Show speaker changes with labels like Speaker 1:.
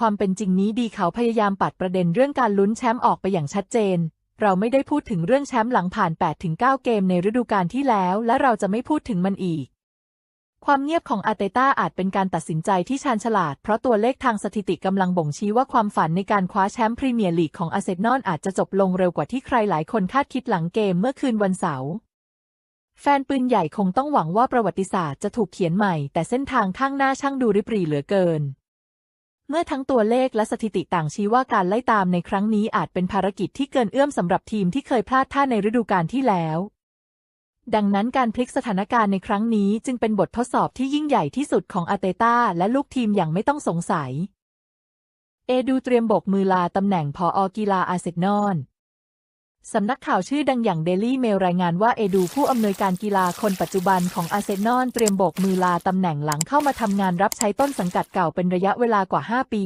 Speaker 1: ความเป็นจริงนี้ดีเขาพยายามปัดประเด็นเรื่องการลุ้นแชมป์ออกไปอย่างชัดเจน เราไม่ได้พูดถึงเรื่องแชมป์หลังผ่าน 8-9 เกมในฤดูกาลที่แล้ว และเราจะไม่พูดถึงมันอีก ความเงียบของอาเตต้าอาจเป็นการตัดสินใจที่ชาญฉลาด เพราะตัวเลขทางสถิติกำลังบ่งชี้ว่าความฝันในการคว้าแชมป์พรีเมียร์ลีกของอาเซนอลอาจจะจบลงเร็วกว่าที่ใครหลายคนคาดคิดหลังเกมเมื่อคืนวันเสาร์แฟนปืนใหญ่คงต้องหวังว่าประวัติศาสตร์จะถูกเขียนใหม่ แต่เส้นทางข้างหน้าช่างดูริบหรี่เหลือเกิน เมื่อทั้งตัวเลขและสถิติต่างชี้ว่าการไล่ตามในครั้งนี้อาจเป็นภารกิจที่เกินเอื้อมสำหรับทีมที่เคยพลาดท่าในฤดูกาลที่แล้ว ดังนั้นการพลิกสถานการณ์ในครั้งนี้จึงเป็นบททดสอบที่ยิ่งใหญ่ที่สุดของอาเตต้าและลูกทีมอย่างไม่ต้องสงสัย เอดูเตรียมบกมือลาตำแหน่งพออกีฬาอาร์เซนอล สำนักข่าวชื่อดังอย่างเดลี่เมลรายงานว่าเอดูผู้อำนวยการกีฬาคนปัจจุบันของอาร์เซนอลเตรียมโบกมือลาตำแหน่งหลังเข้ามาทำงานรับใช้ต้นสังกัดเก่าเป็นระยะเวลากว่า 5 ปี